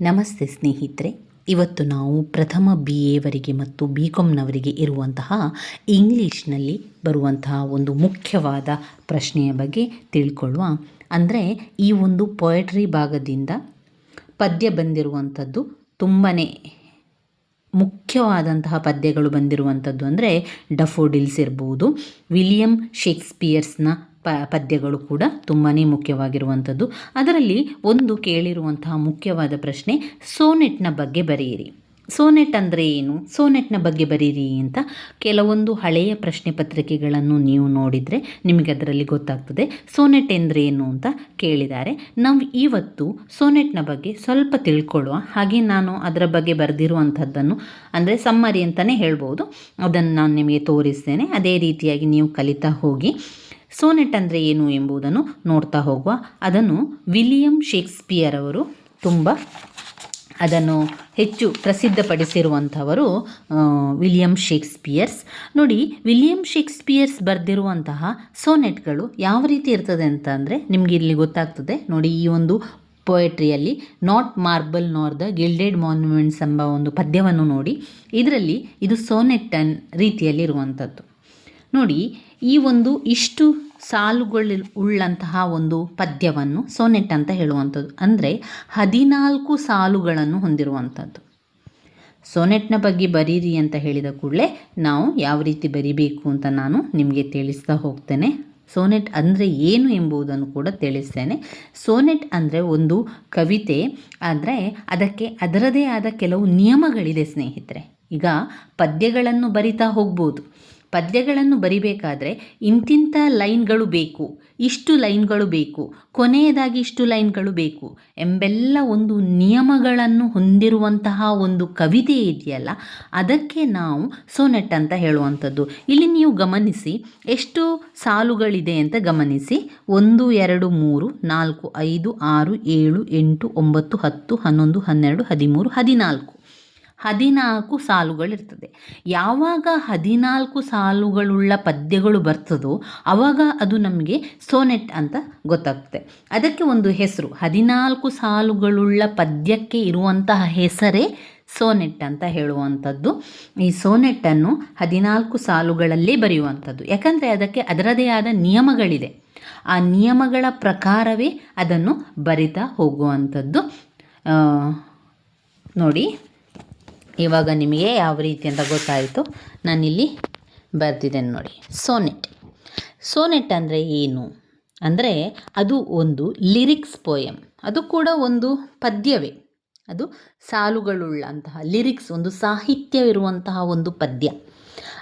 ನಮಸ್ತೆ ಸ್ನೇಹಿತರೆ. ಇವತ್ತು ನಾವು ಪ್ರಥಮ ಬಿ ಎವರಿಗೆ ಮತ್ತು ಬಿ ಕಾಮ್ನವರಿಗೆ ಇರುವಂತಹ ಇಂಗ್ಲೀಷ್ನಲ್ಲಿ ಬರುವಂತಹ ಒಂದು ಮುಖ್ಯವಾದ ಪ್ರಶ್ನೆಯ ಬಗ್ಗೆ ತಿಳ್ಕೊಳ್ಳುವ. ಅಂದರೆ ಈ ಒಂದು ಪೊಯಟ್ರಿ ಭಾಗದಿಂದ ಪದ್ಯ ಬಂದಿರುವಂಥದ್ದು ತುಂಬಾ ಮುಖ್ಯವಾದಂತಹ ಪದ್ಯಗಳು ಬಂದಿರುವಂಥದ್ದು ಅಂದರೆ ಡಫೋಡಿಲ್ಸ್ ಇರ್ಬೋದು ವಿಲಿಯಂ ಶೇಕ್ಸ್ಪಿಯರ್ಸ್ನ ಪ, ಪದ್ಯಗಳು ಕೂಡ ತುಂಬಾ ಮುಖ್ಯವಾಗಿರುವಂಥದ್ದು. ಅದರಲ್ಲಿ ಒಂದು ಕೇಳಿರುವಂತಹ ಮುಖ್ಯವಾದ ಪ್ರಶ್ನೆ, ಸೋನೆಟ್ನ ಬಗ್ಗೆ ಬರೆಯಿರಿ. ಸೋನೆಟ್ ಅಂದರೆ ಏನು? ಸೋನೆಟ್ನ ಬಗ್ಗೆ ಬರೀರಿ ಅಂತ ಕೆಲವೊಂದು ಹಳೆಯ ಪ್ರಶ್ನೆ ಪತ್ರಿಕೆಗಳನ್ನು ನೀವು ನೋಡಿದರೆ ನಿಮಗೆ ಅದರಲ್ಲಿ ಗೊತ್ತಾಗ್ತದೆ. ಸೋನೆಟ್ ಎಂದರೆ ಏನು ಅಂತ ಕೇಳಿದ್ದಾರೆ. ನಾವು ಇವತ್ತು ಸೋನೆಟ್ನ ಬಗ್ಗೆ ಸ್ವಲ್ಪ ತಿಳ್ಕೊಳ್ಳುವ. ಹಾಗೆ ನಾನು ಅದರ ಬಗ್ಗೆ ಬರೆದಿರುವಂಥದ್ದನ್ನು, ಅಂದರೆ ಸಮ್ಮರಿ ಅಂತಲೇ ಹೇಳ್ಬೋದು. ಅದನ್ನು ನಾನು ನಿಮಗೆ ತೋರಿಸ್ತೇನೆ. ಅದೇ ರೀತಿಯಾಗಿ ನೀವು ಕಲಿತಾ ಹೋಗಿ. ಸೋನೆಟ್ ಅಂದರೆ ಏನು ಎಂಬುದನ್ನು ನೋಡ್ತಾ ಹೋಗುವ. ಅದನ್ನು ವಿಲಿಯಂ ಶೇಕ್ಸ್ಪಿಯರ್ ಅವರು ತುಂಬ ಅದನ್ನು ಹೆಚ್ಚು ಪ್ರಸಿದ್ಧಪಡಿಸಿರುವಂಥವರು ವಿಲಿಯಂ ಶೇಕ್ಸ್ಪಿಯರ್ಸ್. ನೋಡಿ, ವಿಲಿಯಂ ಶೇಕ್ಸ್ಪಿಯರ್ಸ್ ಬರೆದಿರುವಂತಹ ಸೋನೆಟ್ಗಳು ಯಾವ ರೀತಿ ಇರ್ತದೆ ಅಂತ ಅಂದರೆ ನಿಮಗೆ ಇಲ್ಲಿ ಗೊತ್ತಾಗ್ತದೆ. ನೋಡಿ, ಈ ಒಂದು ಪೋಯೆಟ್ರಿಯಲ್ಲಿ not marble nor the gilded monuments ಎಂಬ ಒಂದು ಪದ್ಯವನ್ನು ನೋಡಿ. ಇದರಲ್ಲಿ ಇದು ಸೋನೆಟ್ ಅನ್ ರೀತಿಯಲ್ಲಿ ಇರುವಂಥದ್ದು. ನೋಡಿ, ಈ ಒಂದು ಇಷ್ಟು ಸಾಲುಗಳು ಉಳ್ಳಂತಹ ಒಂದು ಪದ್ಯವನ್ನು ಸೋನೆಟ್ ಅಂತ ಹೇಳುವಂಥದ್ದು. ಅಂದರೆ ಹದಿನಾಲ್ಕು ಸಾಲುಗಳನ್ನು ಹೊಂದಿರುವಂಥದ್ದು. ಸೋನೆಟ್ನ ಬಗ್ಗೆ ಬರೀರಿ ಅಂತ ಹೇಳಿದ ಕೂಡಲೇ ನಾವು ಯಾವ ರೀತಿ ಬರಿಬೇಕು ಅಂತ ನಾನು ನಿಮಗೆ ತಿಳಿಸ್ತಾ ಹೋಗ್ತೇನೆ. ಸೋನೆಟ್ ಅಂದರೆ ಏನು ಎಂಬುದನ್ನು ಕೂಡ ತಿಳಿಸ್ತೇನೆ. ಸೋನೆಟ್ ಅಂದರೆ ಒಂದು ಕವಿತೆ, ಆದರೆ ಅದಕ್ಕೆ ಅದರದೇ ಆದ ಕೆಲವು ನಿಯಮಗಳಿದೆ ಸ್ನೇಹಿತರೆ. ಈಗ ಪದ್ಯಗಳನ್ನು ಬರಿತಾ ಹೋಗ್ಬೋದು. ಪದ್ಯಗಳನ್ನು ಬರಿಬೇಕಾದ್ರೆ ಇಂತಿಂಥ ಲೈನ್ಗಳು ಬೇಕು, ಇಷ್ಟು ಲೈನ್ಗಳು ಬೇಕು, ಕೊನೆಯದಾಗಿ ಇಷ್ಟು ಲೈನ್ಗಳು ಬೇಕು ಎಂಬೆಲ್ಲ ಒಂದು ನಿಯಮಗಳನ್ನು ಹೊಂದಿರುವಂತಹ ಒಂದು ಕವಿತೆ ಇದೆಯಲ್ಲ, ಅದಕ್ಕೆ ನಾವು ಸೋನೆಟ್ ಅಂತ ಹೇಳುವಂಥದ್ದು. ಇಲ್ಲಿ ನೀವು ಗಮನಿಸಿ, ಎಷ್ಟು ಸಾಲುಗಳಿದೆ ಅಂತ ಗಮನಿಸಿ. ಒಂದು, ಎರಡು, ಮೂರು, ನಾಲ್ಕು, ಐದು, ಆರು, ಏಳು, ಎಂಟು, ಒಂಬತ್ತು, ಹತ್ತು, ಹನ್ನೊಂದು, ಹನ್ನೆರಡು, ಹದಿಮೂರು, ಹದಿನಾಲ್ಕು. ಹದಿನಾಲ್ಕು ಸಾಲುಗಳಿರ್ತದೆ. ಯಾವಾಗ ಹದಿನಾಲ್ಕು ಸಾಲುಗಳುಳ್ಳ ಪದ್ಯಗಳು ಬರ್ತದೋ ಆವಾಗ ಅದು ನಮಗೆ ಸೋನೆಟ್ ಅಂತ ಗೊತ್ತಾಗ್ತದೆ. ಅದಕ್ಕೆ ಒಂದು ಹೆಸರು, ಹದಿನಾಲ್ಕು ಸಾಲುಗಳುಳ್ಳ ಪದ್ಯಕ್ಕೆ ಇರುವಂತಹ ಹೆಸರೇ ಸೋನೆಟ್ ಅಂತ ಹೇಳುವಂಥದ್ದು. ಈ ಸೋನೆಟ್ಟನ್ನು ಹದಿನಾಲ್ಕು ಸಾಲುಗಳಲ್ಲೇ ಬರೆಯುವಂಥದ್ದು. ಯಾಕಂದರೆ ಅದಕ್ಕೆ ಅದರದೇ ಆದ ನಿಯಮಗಳಿದೆ. ಆ ನಿಯಮಗಳ ಪ್ರಕಾರವೇ ಅದನ್ನು ಬರಿತಾ ಹೋಗುವಂಥದ್ದು. ನೋಡಿ. ಇವಾಗ ನಿಮಗೆ ಯಾವ ರೀತಿ ಅಂತ ಗೊತ್ತಾಯಿತು. ನಾನಿಲ್ಲಿ ಬರ್ತಿದ್ದೇನೆ ನೋಡಿ. ಸೋನೆಟ್. ಸೋನೆಟ್ ಅಂದರೆ ಏನು? ಅಂದರೆ ಅದು ಒಂದು ಲಿರಿಕ್ಸ್ ಪೋಯಮ್ ಅದು ಕೂಡ ಒಂದು ಪದ್ಯವೇ. ಅದು ಸಾಲುಗಳುಳ್ಳಂತಹ ಲಿರಿಕ್ಸ್, ಒಂದು ಸಾಹಿತ್ಯವಿರುವಂತಹ ಒಂದು ಪದ್ಯ.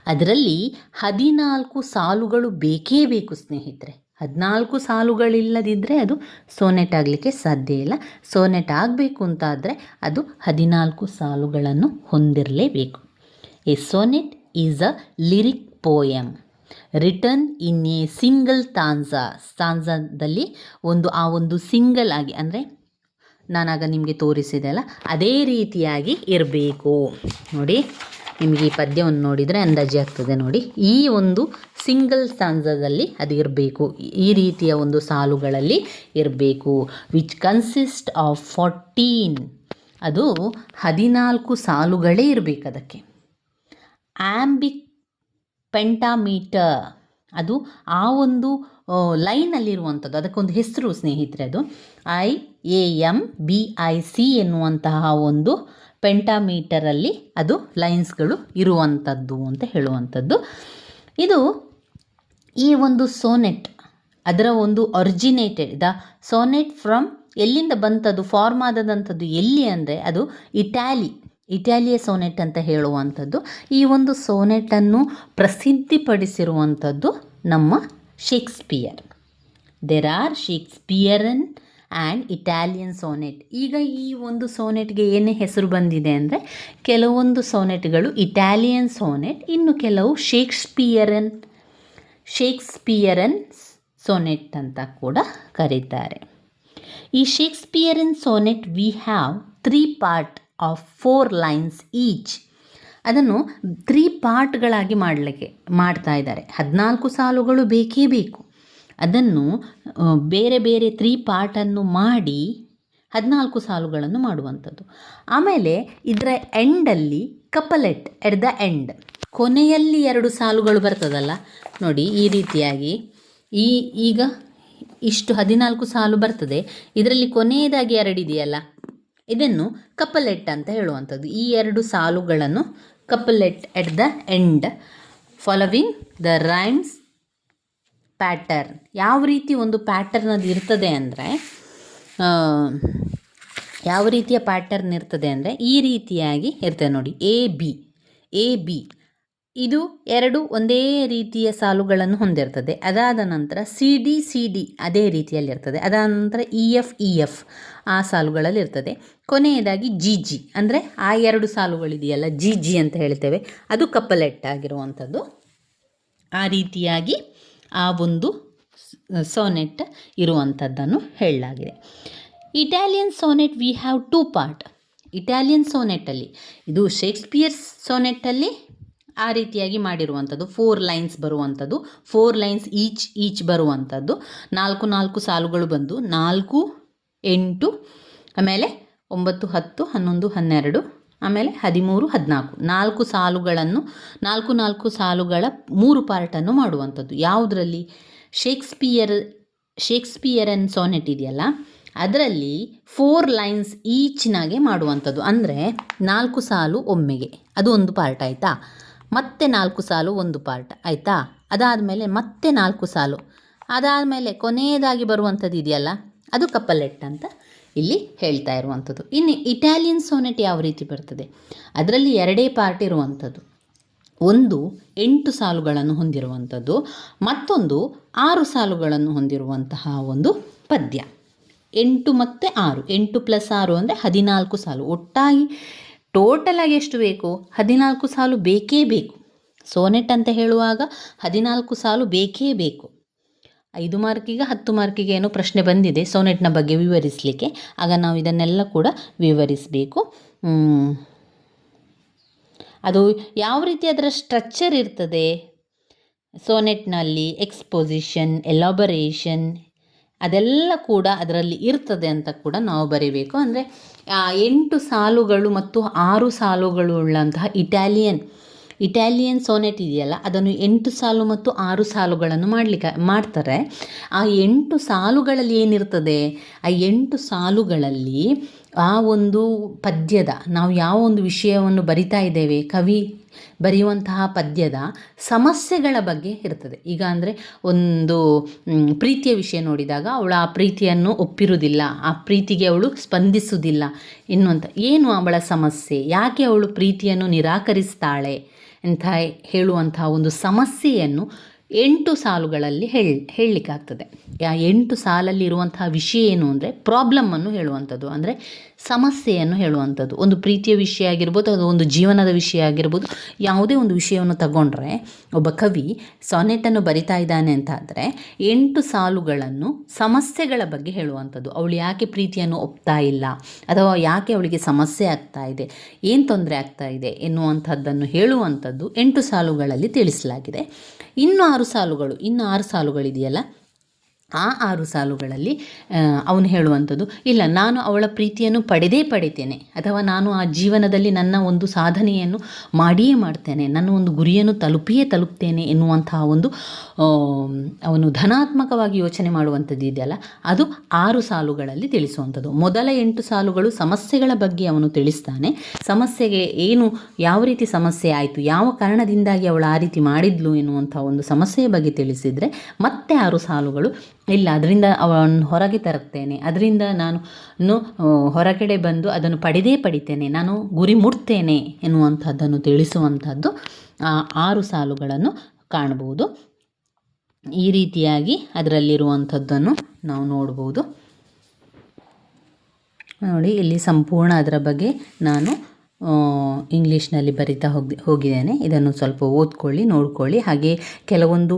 ಅದರಲ್ಲಿ ಹದಿನಾಲ್ಕು ಸಾಲುಗಳು ಬೇಕೇ ಬೇಕು ಸ್ನೇಹಿತರೆ. ಹದಿನಾಲ್ಕು ಸಾಲುಗಳಿಲ್ಲದಿದ್ದರೆ ಅದು ಸೋನೆಟ್ ಆಗಲಿಕ್ಕೆ ಸಾಧ್ಯ ಇಲ್ಲ. ಸೋನೆಟ್ ಆಗಬೇಕು ಅಂತಾದರೆ ಅದು ಹದಿನಾಲ್ಕು ಸಾಲುಗಳನ್ನು ಹೊಂದಿರಲೇಬೇಕು. A sonnet is a lyric poem written in a single stanza ತಾನ್ಸಾದಲ್ಲಿ ಒಂದು, ಆ ಒಂದು ಸಿಂಗಲ್ ಆಗಿ, ಅಂದರೆ ನಾನಾಗ ನಿಮಗೆ ತೋರಿಸಿದೆ ಅಲ್ಲ, ಅದೇ ರೀತಿಯಾಗಿ ಇರಬೇಕು. ನೋಡಿ. ನಿಮಗೆ ಈ ಪದ್ಯವನ್ನು ನೋಡಿದರೆ ಅಂದಾಜಿ ಆಗ್ತದೆ ನೋಡಿ. ಈ ಒಂದು ಸಿಂಗಲ್ ಸ್ಟಾನ್ಸದಲ್ಲಿ ಅದು ಇರಬೇಕು. ಈ ರೀತಿಯ ಒಂದು ಸಾಲುಗಳಲ್ಲಿ ಇರಬೇಕು. ವಿಚ್ ಕನ್ಸಿಸ್ಟ್ ಆಫ್ ಫೋರ್ಟೀನ್ ಅದು ಹದಿನಾಲ್ಕು ಸಾಲುಗಳೇ ಇರಬೇಕು ಅದಕ್ಕೆ. ಆ್ಯಂಬಿಕ್ ಪೆಂಟಾಮೀಟರ್ ಅದು ಆ ಒಂದು ಲೈನಲ್ಲಿರುವಂಥದ್ದು ಅದಕ್ಕೊಂದು ಹೆಸರು ಸ್ನೇಹಿತರೆ ಅದು. I A M B I C ಎನ್ನುವಂತಹ ಒಂದು ಪೆಂಟಾಮೀಟರಲ್ಲಿ ಅದು ಲೈನ್ಸ್ಗಳು ಇರುವಂಥದ್ದು ಅಂತ ಹೇಳುವಂಥದ್ದು. ಇದು ಈ ಒಂದು ಸೋನೆಟ್, ಅದರ ಒಂದು ಒರಿಜಿನೇಟೆಡ್ ದ ಸೋನೆಟ್ ಫ್ರಮ್ ಎಲ್ಲಿಂದ ಬಂತದ್ದು ಫಾರ್ಮ್ ಆದದಂಥದ್ದು ಎಲ್ಲಿ ಅಂದರೆ ಅದು ಇಟ್ಯಾಲಿ ಇಟಾಲಿಯ ಸೋನೆಟ್ ಅಂತ ಹೇಳುವಂಥದ್ದು. ಈ ಒಂದು ಸೋನೆಟನ್ನು ಪ್ರಸಿದ್ಧಿಪಡಿಸಿರುವಂಥದ್ದು ನಮ್ಮ Shakespeare. There are Shakespearean and Italian sonnet ಈಗ ಈ ಒಂದು ಸೋನೆಟ್ಗೆ ಏನೇ ಹೆಸರು ಬಂದಿದೆ ಅಂದರೆ ಕೆಲವೊಂದು ಸೋನೆಟ್ಗಳು ಇಟಾಲಿಯನ್ ಸೋನೆಟ್ ಇನ್ನು ಕೆಲವು ಶೇಕ್ಸ್ಪಿಯರನ್ ಶೇಕ್ಸ್ಪಿಯರನ್ ಸೋನೆಟ್ ಅಂತ ಕೂಡ ಕರೀತಾರೆ. ಈ Shakespearean sonnet we have three part of four lines each ಅದನ್ನು ತ್ರೀ ಪಾರ್ಟ್ಗಳಾಗಿ ಮಾಡಲಿಕ್ಕೆ, ಮಾಡ್ತಾ ಇದ್ದಾರೆ. ಹದಿನಾಲ್ಕು ಸಾಲುಗಳು ಬೇಕೇ ಬೇಕು. ಅದನ್ನು ಬೇರೆ ಬೇರೆ ತ್ರೀ ಪಾರ್ಟನ್ನು ಮಾಡಿ ಹದಿನಾಲ್ಕು ಸಾಲುಗಳನ್ನು ಮಾಡುವಂಥದ್ದು. ಆಮೇಲೆ ಇದರ ಎಂಡಲ್ಲಿ ಕಪಲೆಟ್ ಎಟ್ ದ ಎಂಡ್ ಕೊನೆಯಲ್ಲಿ ಎರಡು ಸಾಲುಗಳು ಬರ್ತದಲ್ಲ? ನೋಡಿ, ಈ ರೀತಿಯಾಗಿ ಈ, ಈಗ ಇಷ್ಟು ಹದಿನಾಲ್ಕು ಸಾಲು ಬರ್ತದೆ. ಇದರಲ್ಲಿ ಕೊನೆಯದಾಗಿ ಎರಡಿದೆಯಲ್ಲ ಇದನ್ನು ಕಪಲೆಟ್ ಅಂತ ಹೇಳುವಂಥದ್ದು. ಈ ಎರಡು ಸಾಲುಗಳನ್ನು couplet at the end following the rhymes pattern ಯಾವ ರೀತಿ ಒಂದು ಪ್ಯಾಟರ್ನ್ ಅದು ಇರ್ತದೆ ಅಂದರೆ ಯಾವ ರೀತಿಯ ಪ್ಯಾಟರ್ನ್ ಇರ್ತದೆ ಅಂದರೆ, ಈ ರೀತಿಯಾಗಿ ಇರ್ತದೆ ನೋಡಿ ಎ ಬಿ ಎ ಬಿ ಇದು ಎರಡು ಒಂದೇ ರೀತಿಯ ಸಾಲುಗಳನ್ನು ಹೊಂದಿರ್ತದೆ. ಅದಾದ ನಂತರ ಸಿ ಡಿ ಸಿ ಡಿ ಅದೇ ರೀತಿಯಲ್ಲಿ ಇರ್ತದೆ. ಅದಾದ ನಂತರ ಇ ಎಫ್ ಇ ಎಫ್ ಆ ಸಾಲುಗಳಲ್ಲಿ ಇರ್ತದೆ. ಕೊನೆಯದಾಗಿ ಜಿ ಜಿ ಅಂದರೆ ಆ ಎರಡು ಸಾಲುಗಳಿದೆಯಲ್ಲ ಜಿ ಜಿ ಅಂತ ಹೇಳ್ತೇವೆ. ಅದು ಕಪ್ಪಲೆಟ್ಟಾಗಿರುವಂಥದ್ದು. ಆ ರೀತಿಯಾಗಿ ಆ ಒಂದು ಸೋನೆಟ್ ಇರುವಂಥದ್ದನ್ನು ಹೇಳಲಾಗಿದೆ. Italian sonnet we have two part Italian ಸೋನೆಟ್ಟಲ್ಲಿ, ಇದು ಶೇಕ್ಸ್ಪಿಯರ್ಸ್ ಸೋನೆಟ್ಟಲ್ಲಿ ಆ ರೀತಿಯಾಗಿ ಮಾಡಿರುವಂಥದ್ದು. ಫೋರ್ ಲೈನ್ಸ್ ಬರುವಂಥದ್ದು. ಫೋರ್ ಲೈನ್ಸ್ ಈಚ್ ಈಚ್ ಬರುವಂಥದ್ದು. ನಾಲ್ಕು ನಾಲ್ಕು ಸಾಲುಗಳು ಬಂದು ನಾಲ್ಕು ಎಂಟು, ಆಮೇಲೆ ಒಂಬತ್ತು, ಹತ್ತು, ಹನ್ನೊಂದು, ಹನ್ನೆರಡು ಆಮೇಲೆ ಹದಿಮೂರು, ಹದಿನಾಲ್ಕು. ನಾಲ್ಕು ಸಾಲುಗಳನ್ನು, ನಾಲ್ಕು ನಾಲ್ಕು ಸಾಲುಗಳ ಮೂರು ಪಾರ್ಟನ್ನು ಮಾಡುವಂಥದ್ದು. ಯಾವುದರಲ್ಲಿ? ಶೇಕ್ಸ್ಪಿಯರ್ ಶೇಕ್ಸ್ಪಿಯರನ್ ಸೋನೆಟ್ ಇದೆಯಲ್ಲ? ಅದರಲ್ಲಿ ಫೋರ್ ಲೈನ್ಸ್ ಈಚ್ನಾಗೆ ಮಾಡುವಂಥದ್ದು. ಅಂದರೆ ನಾಲ್ಕು ಸಾಲು ಒಮ್ಮೆಗೆ. ಅದು ಒಂದು ಪಾರ್ಟ್ ಆಯಿತಾ? ಮತ್ತೆ ನಾಲ್ಕು ಸಾಲು ಒಂದು ಪಾರ್ಟ್. ಆಯಿತಾ? ಅದಾದಮೇಲೆ ಮತ್ತೆ ನಾಲ್ಕು ಸಾಲು. ಅದಾದಮೇಲೆ ಕೊನೆಯದಾಗಿ ಬರುವಂಥದ್ದು ಇದೆಯಲ್ಲ? ಅದು ಕಪ್ಪಲೆಟ್ ಅಂತ ಇಲ್ಲಿ ಹೇಳ್ತಾ ಇರುವಂಥದ್ದು. ಇನ್ನು ಇಟಾಲಿಯನ್ ಸೋನೆಟ್ ಯಾವ ರೀತಿ ಬರ್ತದೆ? ಅದರಲ್ಲಿ ಎರಡೇ ಪಾರ್ಟ್ ಇರುವಂಥದ್ದು. ಒಂದು ಎಂಟು ಸಾಲುಗಳನ್ನು ಹೊಂದಿರುವಂಥದ್ದು, ಮತ್ತೊಂದು ಆರು ಸಾಲುಗಳನ್ನು ಹೊಂದಿರುವಂತಹ ಒಂದು ಪದ್ಯ. ಎಂಟು ಮತ್ತು ಆರು. ಎಂಟು ಪ್ಲಸ್ ಆರು ಅಂದರೆ ಹದಿನಾಲ್ಕು ಸಾಲು. ಒಟ್ಟಾಗಿ ಟೋಟಲಾಗಿ ಎಷ್ಟು ಬೇಕು? ಹದಿನಾಲ್ಕು ಸಾಲು ಬೇಕೇ ಬೇಕು. ಸೋನೆಟ್ ಅಂತ ಹೇಳುವಾಗ ಹದಿನಾಲ್ಕು ಸಾಲು ಬೇಕೇ ಬೇಕು. ಐದು ಮಾರ್ಕಿಗೆ ಹತ್ತು ಮಾರ್ಕಿಗೆ ಏನೋ ಪ್ರಶ್ನೆ ಬಂದಿದೆ. ಸೋನೆಟ್ನ ಬಗ್ಗೆ ವಿವರಿಸಲಿಕ್ಕೆ. ಆಗ ನಾವು ಇದನ್ನೆಲ್ಲ ಕೂಡ ವಿವರಿಸಬೇಕು. ಅದು ಯಾವ ರೀತಿ ಅದರ ಸ್ಟ್ರಕ್ಚರ್ ಇರ್ತದೆ? ಸೋನೆಟ್ನಲ್ಲಿ ಎಕ್ಸ್ಪೊಸಿಷನ್ ಎಲಾಬರೇಷನ್ ಅದೆಲ್ಲ ಕೂಡ ಅದರಲ್ಲಿ ಇರ್ತದೆ ಅಂತ ಕೂಡ ನಾವು ಬರೀಬೇಕು. ಅಂದರೆ ಎಂಟು ಸಾಲುಗಳು ಮತ್ತು ಆರು ಸಾಲುಗಳು ಉಳ್ಳಂತಹ ಇಟಾಲಿಯನ್ ಇಟಾಲಿಯನ್ ಸೋನೆಟ್ ಇದೆಯಲ್ಲ, ಅದನ್ನು ಎಂಟು ಸಾಲು ಮತ್ತು ಆರು ಸಾಲುಗಳನ್ನು ಮಾಡಲಿಕ್ಕೆ, ಮಾಡ್ತಾರೆ. ಆ ಎಂಟು ಸಾಲುಗಳಲ್ಲಿ ಏನಿರ್ತದೆ? ಆ ಎಂಟು ಸಾಲುಗಳಲ್ಲಿ ಆ ಒಂದು ಪದ್ಯದ, ನಾವು ಯಾವ ಒಂದು ವಿಷಯವನ್ನು ಬರಿತಾ ಇದ್ದೇವೆ, ಕವಿ ಬರೆಯುವಂತಹ ಪದ್ಯದ ಸಮಸ್ಯೆಗಳ ಬಗ್ಗೆ ಇರ್ತದೆ. ಈಗ ಅಂದರೆ ಒಂದು ಪ್ರೀತಿಯ ವಿಷಯ ನೋಡಿದಾಗ ಅವಳು ಆ ಪ್ರೀತಿಯನ್ನು ಒಪ್ಪಿರುವುದಿಲ್ಲ, ಆ ಪ್ರೀತಿಗೆ ಅವಳು ಸ್ಪಂದಿಸುವುದಿಲ್ಲ ಎನ್ನುವಂಥ ಏನು ಅವಳ ಸಮಸ್ಯೆ? ಯಾಕೆ ಅವಳು ಪ್ರೀತಿಯನ್ನು ನಿರಾಕರಿಸ್ತಾಳೆ? ಅಂತ ಹೇಳುವಂಥ ಒಂದು ಸಮಸ್ಯೆಯನ್ನು ಎಂಟು ಸಾಲುಗಳಲ್ಲಿ ಹೇಳಿ, ಹೇಳಲಿಕ್ಕಾಗ್ತದೆ. ಆ ಎಂಟು ಸಾಲಲ್ಲಿ ಇರುವಂತಹ ವಿಷಯ ಏನು ಅಂದರೆ ಪ್ರಾಬ್ಲಮ್ಮನ್ನು ಹೇಳುವಂಥದ್ದು. ಅಂದರೆ ಸಮಸ್ಯೆಯನ್ನು ಹೇಳುವಂಥದ್ದು. ಒಂದು ಪ್ರೀತಿಯ ವಿಷಯ ಆಗಿರ್ಬೋದು, ಅದು ಒಂದು ಜೀವನದ ವಿಷಯ ಆಗಿರ್ಬೋದು, ಯಾವುದೇ ಒಂದು ವಿಷಯವನ್ನು ತಗೊಂಡ್ರೆ ಒಬ್ಬ ಕವಿ ಸಾನೆಟನ್ನು ಬರಿತಾ ಇದ್ದಾನೆ ಅಂತ ಆದರೆ ಎಂಟು ಸಾಲುಗಳನ್ನು ಸಮಸ್ಯೆಗಳ ಬಗ್ಗೆ ಹೇಳುವಂಥದ್ದು. ಅವಳು ಯಾಕೆ ಪ್ರೀತಿಯನ್ನು ಒಪ್ತಾ ಇಲ್ಲ? ಅಥವಾ ಯಾಕೆ ಅವಳಿಗೆ ಸಮಸ್ಯೆ ಆಗ್ತಾ ಇದೆ? ಏನು ತೊಂದರೆ ಆಗ್ತಾ ಇದೆ ಎನ್ನುವಂಥದ್ದನ್ನು ಹೇಳುವಂಥದ್ದು ಎಂಟು ಸಾಲುಗಳಲ್ಲಿ ತಿಳಿಸಲಾಗಿದೆ. ಇನ್ನು ಆರು ಸಾಲುಗಳು, ಇನ್ನು ಆರು ಸಾಲುಗಳಿದೆಯಲ್ಲ? ಆ ಆರು ಸಾಲುಗಳಲ್ಲಿ ಅವನು ಹೇಳುವಂಥದ್ದು, ಇಲ್ಲ, ನಾನು ಅವಳ ಪ್ರೀತಿಯನ್ನು ಪಡೆದೇ ಪಡಿತೇನೆ, ಅಥವಾ ನಾನು ಆ ಜೀವನದಲ್ಲಿ ನನ್ನ ಒಂದು ಸಾಧನೆಯನ್ನು ಮಾಡಿಯೇ ಮಾಡ್ತೇನೆ, ನನ್ನ ಒಂದು ಗುರಿಯನ್ನು ತಲುಪಿಯೇ ತಲುಪ್ತೇನೆ ಎನ್ನುವಂತಹ ಒಂದು ಅವನು ಧನಾತ್ಮಕವಾಗಿ ಯೋಚನೆ ಮಾಡುವಂಥದ್ದು ಇದೆಯಲ್ಲ, ಅದು ಆರು ಸಾಲುಗಳಲ್ಲಿ ತಿಳಿಸುವಂಥದ್ದು. ಮೊದಲ ಎಂಟು ಸಾಲುಗಳು ಸಮಸ್ಯೆಗಳ ಬಗ್ಗೆ ಅವನು ತಿಳಿಸ್ತಾನೆ. ಸಮಸ್ಯೆಗೆ ಏನು, ಯಾವ ರೀತಿ ಸಮಸ್ಯೆ ಆಯಿತು, ಯಾವ ಕಾರಣದಿಂದಾಗಿ ಅವಳು ಆ ರೀತಿ ಮಾಡಿದ್ಲು ಎನ್ನುವಂಥ ಒಂದು ಸಮಸ್ಯೆಯ ಬಗ್ಗೆ ತಿಳಿಸಿದರೆ, ಮತ್ತೆ ಆರು ಸಾಲುಗಳು ಇಲ್ಲ, ಅದರಿಂದ ಅವನು ಹೊರಗೆ ತರುತ್ತೇನೆ. ಅದರಿಂದ ನಾನು ಹೊರಗಡೆ ಬಂದು ಅದನ್ನು ಪಡೆದೇ ಪಡಿತೇನೆ. ನಾನು ಗುರಿ ಮುಟ್ತೇನೆ ಎನ್ನುವಂಥದ್ದನ್ನು ತಿಳಿಸುವಂಥದ್ದು ಆರು ಸಾಲುಗಳನ್ನು ಕಾಣಬಹುದು. ಈ ರೀತಿಯಾಗಿ ಅದರಲ್ಲಿರುವಂಥದ್ದನ್ನು ನಾವು ನೋಡ್ಬೋದು. ನೋಡಿ, ಇಲ್ಲಿ ಸಂಪೂರ್ಣ ಅದರ ಬಗ್ಗೆ ನಾನು ಇಂಗ್ಲೀಷ್ನಲ್ಲಿ ಬರಿತಾ ಹೋಗಿ ಹೋಗಿದ್ದೇನೆ. ಇದನ್ನು ಸ್ವಲ್ಪ ಓದ್ಕೊಳ್ಳಿ, ನೋಡ್ಕೊಳ್ಳಿ. ಹಾಗೆ ಕೆಲವೊಂದು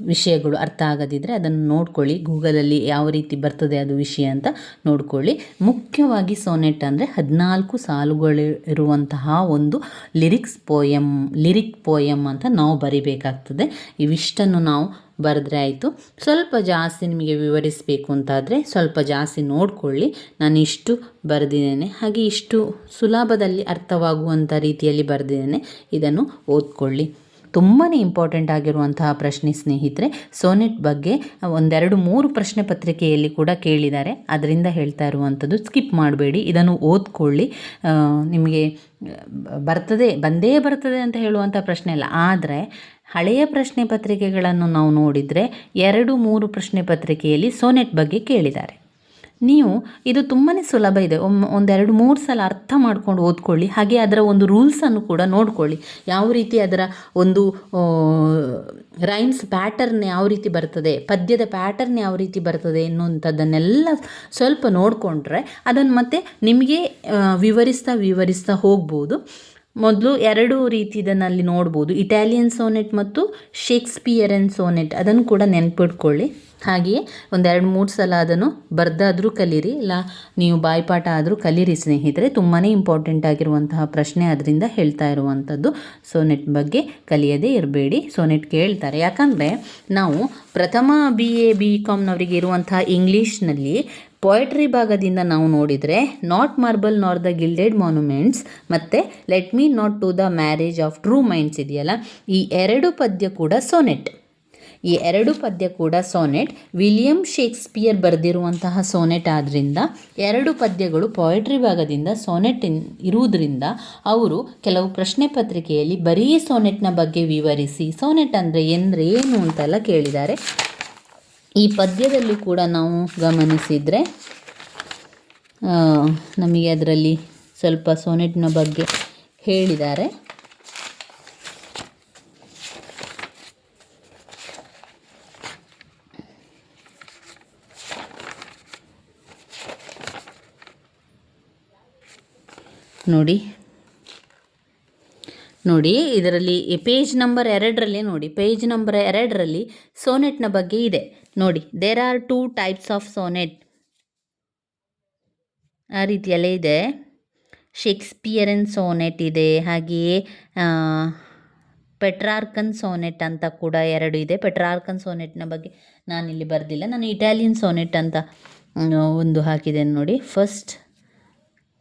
ವಿಷಯಗಳು ಅರ್ಥ ಆಗದಿದ್ದರೆ ಅದನ್ನು ನೋಡ್ಕೊಳ್ಳಿ. ಗೂಗಲಲ್ಲಿ ಯಾವ ರೀತಿ ಬರ್ತದೆ ಅದು ವಿಷಯ ಅಂತ ನೋಡ್ಕೊಳ್ಳಿ. ಮುಖ್ಯವಾಗಿ ಸೋನೆಟ್ ಅಂದರೆ ಹದಿನಾಲ್ಕು ಸಾಲುಗಳಿರುವಂತಹ ಒಂದು ಲಿರಿಕ್ಸ್ ಪೋಯಮ್ ಲಿರಿಕ್ ಪೋಯಮ್ ಅಂತ ನಾವು ಬರಿಬೇಕಾಗ್ತದೆ. ಇವಿಷ್ಟನ್ನು ನಾವು ಬರೆದ್ರೆ ಆಯಿತು. ಸ್ವಲ್ಪ ಜಾಸ್ತಿ ನಿಮಗೆ ವಿವರಿಸಬೇಕು ಅಂತಾದರೆ ಸ್ವಲ್ಪ ಜಾಸ್ತಿ ನೋಡಿಕೊಳ್ಳಿ. ನಾನು ಇಷ್ಟು ಬರೆದಿದ್ದೇನೆ. ಹಾಗೆ ಇಷ್ಟು ಸುಲಭದಲ್ಲಿ ಅರ್ಥವಾಗುವಂಥ ರೀತಿಯಲ್ಲಿ ಬರೆದಿದ್ದೇನೆ. ಇದನ್ನು ಓದ್ಕೊಳ್ಳಿ. ತುಂಬಾ ಇಂಪಾರ್ಟೆಂಟ್ ಆಗಿರುವಂತಹ ಪ್ರಶ್ನೆ ಸ್ನೇಹಿತರೆ ಸೋನೆಟ್ ಬಗ್ಗೆ ಒಂದೆರಡು ಮೂರು ಪ್ರಶ್ನೆ ಪತ್ರಿಕೆಯಲ್ಲಿ ಕೂಡ ಕೇಳಿದ್ದಾರೆ. ಅದರಿಂದ ಹೇಳ್ತಾ ಇರುವಂಥದ್ದು ಸ್ಕಿಪ್ ಮಾಡಬೇಡಿ. ಇದನ್ನು ಓದ್ಕೊಳ್ಳಿ. ನಿಮಗೆ ಬರ್ತದೆ, ಬಂದೇ ಬರ್ತದೆ ಅಂತ ಹೇಳುವಂಥ ಪ್ರಶ್ನೆ ಅಲ್ಲ. ಆದರೆ, ಹಳೆಯ ಪ್ರಶ್ನೆ ಪತ್ರಿಕೆಗಳನ್ನು ನಾವು ನೋಡಿದರೆ ಎರಡು ಮೂರು ಪ್ರಶ್ನೆ ಪತ್ರಿಕೆಯಲ್ಲಿ ಸೋನೆಟ್ ಬಗ್ಗೆ ಕೇಳಿದ್ದಾರೆ. ನೀವು ಇದು ತುಂಬಾ ಸುಲಭ ಇದೆ. ಒಂದೆರಡು ಮೂರು ಸಲ ಅರ್ಥ ಮಾಡ್ಕೊಂಡು ಓದ್ಕೊಳ್ಳಿ. ಹಾಗೆ ಅದರ ಒಂದು ರೂಲ್ಸನ್ನು ಕೂಡ ನೋಡ್ಕೊಳ್ಳಿ. ಯಾವ ರೀತಿ ಅದರ ಒಂದು ರೈಮ್ಸ್ ಪ್ಯಾಟರ್ನ್ ಯಾವ ರೀತಿ ಬರ್ತದೆ, ಪದ್ಯದ ಪ್ಯಾಟರ್ನ್ ಯಾವ ರೀತಿ ಬರ್ತದೆ ಎನ್ನುವಂಥದ್ದನ್ನೆಲ್ಲ ಸ್ವಲ್ಪ ನೋಡಿಕೊಂಡ್ರೆ ಅದನ್ನು ಮತ್ತೆ ನಿಮಗೆ ವಿವರಿಸ್ತಾ ವಿವರಿಸ್ತಾ ಹೋಗ್ಬೋದು. ಮೊದಲು ಎರಡು ರೀತಿಯದನ್ನಲ್ಲಿ ನೋಡ್ಬೋದು. ಇಟಾಲಿಯನ್ ಸೋನೆಟ್ ಮತ್ತು ಶೇಕ್ಸ್ಪಿಯರನ್ ಸೋನೆಟ್. ಅದನ್ನು ಕೂಡ ನೆನ್ಪಿಟ್ಕೊಳ್ಳಿ. ಹಾಗೆಯೇ ಒಂದೆರಡು ಮೂರು ಸಲ ಅದನ್ನು ಬರ್ದಾದರೂ ಕಲೀರಿ, ಇಲ್ಲ ನೀವು ಬಾಯಿಪಾಠ ಆದರೂ ಕಲೀರಿ ಸ್ನೇಹಿತರೆ. ತುಂಬಾ ಇಂಪಾರ್ಟೆಂಟ್ ಆಗಿರುವಂತಹ ಪ್ರಶ್ನೆ ಅದರಿಂದ ಹೇಳ್ತಾ ಇರುವಂಥದ್ದು. ಸೋನೆಟ್ ಬಗ್ಗೆ ಕಲಿಯದೇ ಇರಬೇಡಿ, ಸೋನೆಟ್ ಕೇಳ್ತಾರೆ. ಯಾಕಂದರೆ ನಾವು ಪ್ರಥಮ ಬಿ ಎ ಬಿ ಕಾಮ್ನವರಿಗೆ ಇರುವಂತಹ ಇಂಗ್ಲೀಷ್ನಲ್ಲಿ ಪೊಯಟ್ರಿ ಭಾಗದಿಂದ ನಾವು ನೋಡಿದರೆ not marble nor the gilded monuments ಮತ್ತು let me not to the marriage of true minds ಇದೆಯಲ್ಲ, ಈ ಎರಡು ಪದ್ಯ ಕೂಡ ಸೋನೆಟ್. ಈ ಎರಡು ಪದ್ಯ ಕೂಡ ಸೋನೆಟ್. ವಿಲಿಯಂ ಶೇಕ್ಸ್ಪಿಯರ್ ಬರೆದಿರುವಂತಹ ಸೋನೆಟ್ ಆದ್ದರಿಂದ ಎರಡು ಪದ್ಯಗಳು ಪೊಯಟ್ರಿ ಭಾಗದಿಂದ ಸೋನೆಟ್ ಇರುವುದರಿಂದ ಅವರು ಕೆಲವು ಪ್ರಶ್ನೆ ಪತ್ರಿಕೆಯಲ್ಲಿ ಬರೀ ಸೋನೆಟ್ನ ಬಗ್ಗೆ ವಿವರಿಸಿ, ಸೋನೆಟ್ ಅಂದರೆ ಎಂದರೆ ಏನು ಅಂತೆಲ್ಲ ಕೇಳಿದ್ದಾರೆ. ಈ ಪದ್ಯದಲ್ಲಿ ಕೂಡ ನಾವು ಗಮನಿಸಿದರೆ ನಮಗೆ ಅದರಲ್ಲಿ ಸ್ವಲ್ಪ ಸೋನೆಟ್ನ ಬಗ್ಗೆ ಹೇಳಿದ್ದಾರೆ. ನೋಡಿ. ನೋಡಿ, ಇದರಲ್ಲಿ ಪೇಜ್ ನಂಬರ್ ಎರಡರಲ್ಲಿ ನೋಡಿ. ಪೇಜ್ ನಂಬರ್ ಎರಡರಲ್ಲಿ ಸೋನೆಟ್ನ ಬಗ್ಗೆ ಇದೆ. ನೋಡಿ there are two types of sonnet ಆ ರೀತಿಯಲ್ಲೇ ಇದೆ. ಶೇಕ್ಸ್ಪಿಯರನ್ ಸೋನೆಟ್ ಇದೆ, ಹಾಗೆಯೇ ಪೆಟ್ರಾರ್ಕನ್ ಸೋನೆಟ್ ಅಂತ ಕೂಡ ಎರಡು ಇದೆ. ಪೆಟ್ರಾರ್ಕನ್ ಸೋನೆಟ್ನ ಬಗ್ಗೆ ನಾನಿಲ್ಲಿ ಬರೆದಿಲ್ಲ. ನಾನು ಇಟಾಲಿಯನ್ ಸೋನೆಟ್ ಅಂತ ಒಂದು ಹಾಕಿದ್ದೇನೆ ನೋಡಿ. ಫಸ್ಟ್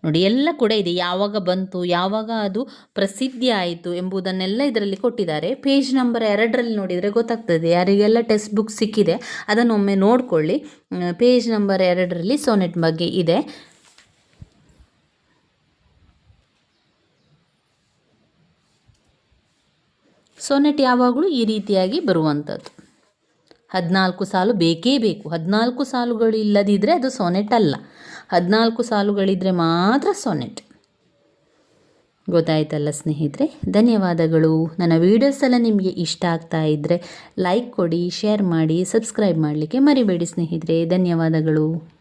ನೋಡಿ, ಎಲ್ಲ ಕೂಡ ಇದೆ. ಯಾವಾಗ ಬಂತು, ಯಾವಾಗ ಅದು ಪ್ರಸಿದ್ಧಿ ಆಯಿತು ಎಂಬುದನ್ನೆಲ್ಲ ಇದರಲ್ಲಿ ಕೊಟ್ಟಿದ್ದಾರೆ. ಪೇಜ್ ನಂಬರ್ ಎರಡರಲ್ಲಿ ನೋಡಿದರೆ ಗೊತ್ತಾಗ್ತದೆ. ಯಾರಿಗೆಲ್ಲ ಟೆಕ್ಸ್ಟ್ ಬುಕ್ ಸಿಕ್ಕಿದೆ ಅದನ್ನು ಒಮ್ಮೆ ನೋಡಿಕೊಳ್ಳಿ ಪೇಜ್ ನಂಬರ್ ಎರಡರಲ್ಲಿ ಸೋನೆಟ್ ಬಗ್ಗೆ ಇದೆ. ಸೋನೆಟ್ ಯಾವಾಗಲೂ ಈ ರೀತಿಯಾಗಿ ಬರುವಂಥದ್ದು. ಹದಿನಾಲ್ಕು ಸಾಲು ಬೇಕೇ ಬೇಕು. ಹದಿನಾಲ್ಕು ಸಾಲುಗಳು ಇಲ್ಲದಿದ್ದರೆ ಅದು ಸೋನೆಟ್ ಅಲ್ಲ. ಹದಿನಾಲ್ಕು ಸಾಲುಗಳಿದ್ದರೆ ಮಾತ್ರ ಸೋನೆಟ್ ಗೊತ್ತಾಯ್ತಲ್ಲ ಸ್ನೇಹಿತರೆ? ಧನ್ಯವಾದಗಳು. ನನ್ನ ವೀಡಿಯೋಸ್ ಎಲ್ಲ ನಿಮಗೆ ಇಷ್ಟ ಆಗ್ತಾ ಇದ್ದರೆ ಲೈಕ್ ಕೊಡಿ ಶೇರ್ ಮಾಡಿ ಸಬ್ಸ್ಕ್ರೈಬ್ ಮಾಡಲಿಕ್ಕೆ ಮರಿಬೇಡಿ ಸ್ನೇಹಿತರೆ. ಧನ್ಯವಾದಗಳು.